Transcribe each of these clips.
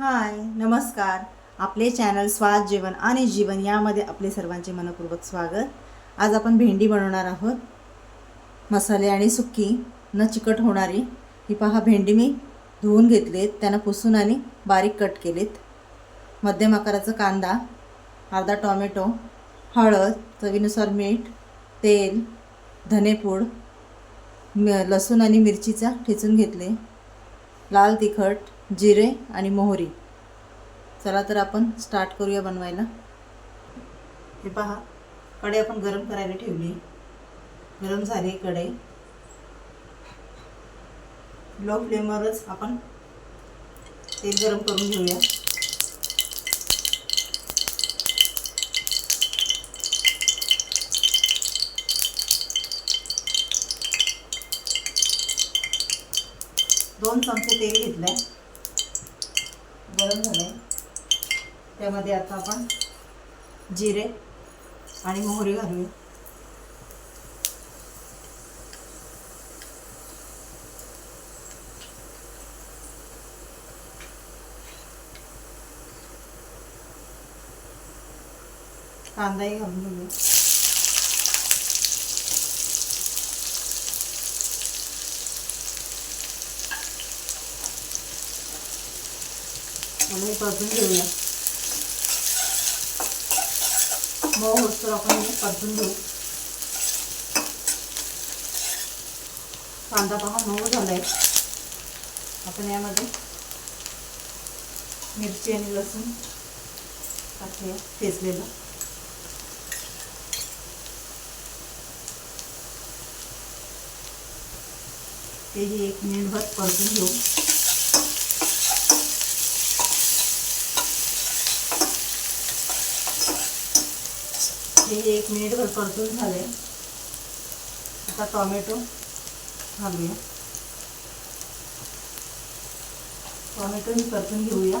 हाय नमस्कार. आपले चॅनल स्वाद जेवण आणि जीवन यामध्ये आपले सर्वांचे मनपूर्वक स्वागत. आज आपण भेंडी बनवणार आहोत. मसाले आणि सुक्की न चिकट होणारी. ही पहा भेंडी मी धुवून घेतलीत. त्यांना पुसून आणि बारीक कट केलीत. मध्यम आकाराचा कांदा अर्धा टॉमॅटो हळद चवीनुसार मीठ तेल धनेपूड म लसूण आणि मिरचीचा ठेचून घेतले. लाल तिखट जिरे आणि मोहरी. चला तर आपण स्टार्ट करूया बनवायला. हे पहा कढई आपण गरम करायला ठेवली. गरम झाली कढई. लो फ्लेमवरच आपण तेल गरम करून घेऊया. दोन चमचे तेल घेतलंय. गरम झाले. त्यामध्ये आता आपण जिरे आणि मोहरी घालूया. कांदाही घालून घेऊया. आणि हे परतून घेऊया. मऊ होतं आपण हे परतून घेऊ. कांदा पहा मऊ झालाय. आपण यामध्ये मिरची आणि लसूण टाकूया ठेचलेलं. तेही एक मिनिटभर परतून घेऊ. हे एक मिनिटभर परतून झाले. आता टॉमॅटो घालूया. टॉमॅटो मी परतून घेऊया.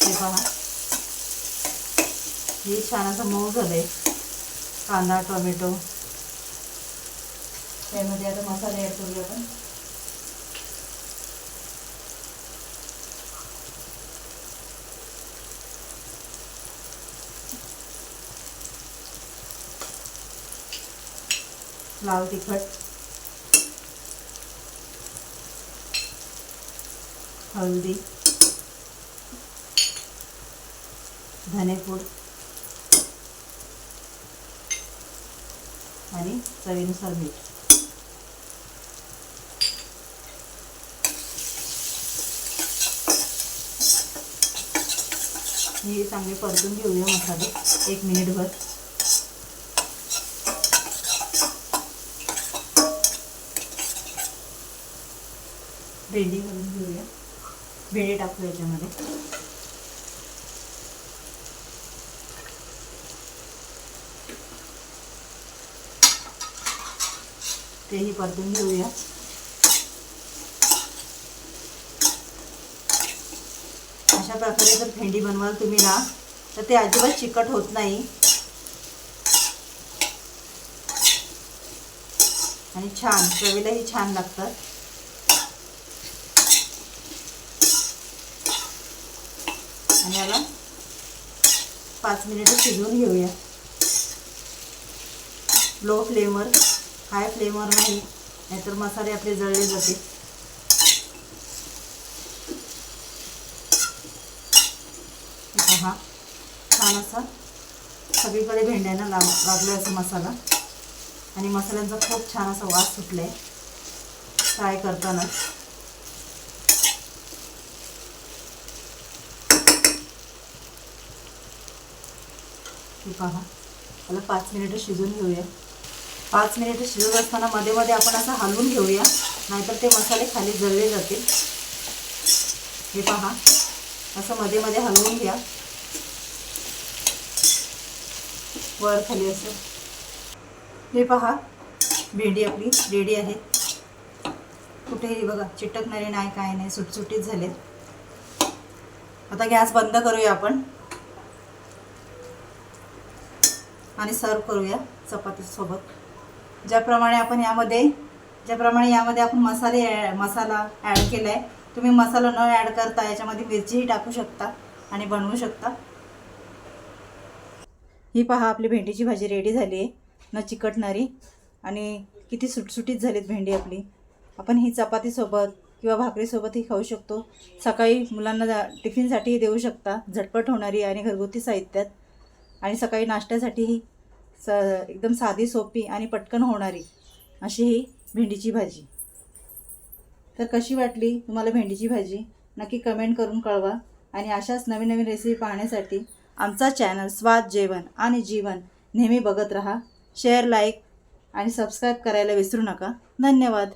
हे पहा हे छान असं मऊ झालंय. कांदा टोमॅटो. त्यामध्ये आता मसाले ॲड करूया आपण. लाल तिखट. हळदी. धनेपूड. आणि चवीनुसार मीठ. हे चांगले परतून घेऊया मसाले. एक मिनिटभर. भेंडी घालून घेऊया. भेंडी टाकू याच्यामध्ये. तेही परतून घेऊया. अशा प्रकारे जर भेंडी बनवाल तुम्ही ना तर ते अजिबात चिकट होत नाही. आणि छान चवीलाही छान लागतात. आणि याला पाच मिनिटं शिजवून घेऊया. लो फ्लेमवर हाय फ्लेमवर नाही नाहीतर मसाले आपले जळले जाते हा छान असा सगळीकडे भेंड्यांना लाग लागला असा मसाला. आणि मसाल्यांचा खूप छान असा वास सुटला आहे फ्राय करताना. हे पहा. त्याला पाच मिनिटं शिजून घेऊया. पाच मिनिटं शिजत असताना मध्ये मध्ये आपण असं हलवून घेऊया. नाहीतर ते मसाले खाली जळले जातील. हे पहा. असं मध्ये मध्ये हलवून घ्या. वर खाली असं. हे पहा. भेंडी आपली रेडी आहे. कुठेही बघा चिटकणारे नाही काय नाही सुटसुटीत झाले आता गॅस बंद करूया आपण. आणि सर्व करूया चपातीसोबत ज्याप्रमाणे आपण यामध्ये ज्याप्रमाणे यामध्ये आपण मसाले मसाला ॲड केला आहे तुम्ही मसाला न ॲड करता याच्यामध्ये मिरचीही टाकू शकता आणि बनवू शकता. ही पहा आपली भेंडीची भाजी रेडी झाली आहे. न चिकटणारी. आणि किती सुटसुटीत झालीत भेंडी आपली. आपण ही चपातीसोबत किंवा भाकरीसोबतही खाऊ शकतो. सकाळी मुलांना जा- टिफिनसाठीही देऊ शकता. झटपट होणारी आणि घरगुती साहित्यात. आणि सकाळी नाश्त्यासाठीही स एकदम साधी सोपी आणि पटकन होणारी अशी ही भेंडीची भाजी. तर कशी वाटली तुम्हाला भेंडीची भाजी? नक्की कमेंट करून कळवा. आणि अशाच नवीन नवीन रेसिपी पाहण्यासाठी आमचा चॅनल स्वाद जेवण आणि जीवन नेहमी बघत राहा. शेअर लाईक आणि सबस्क्राईब करायला विसरू नका. धन्यवाद.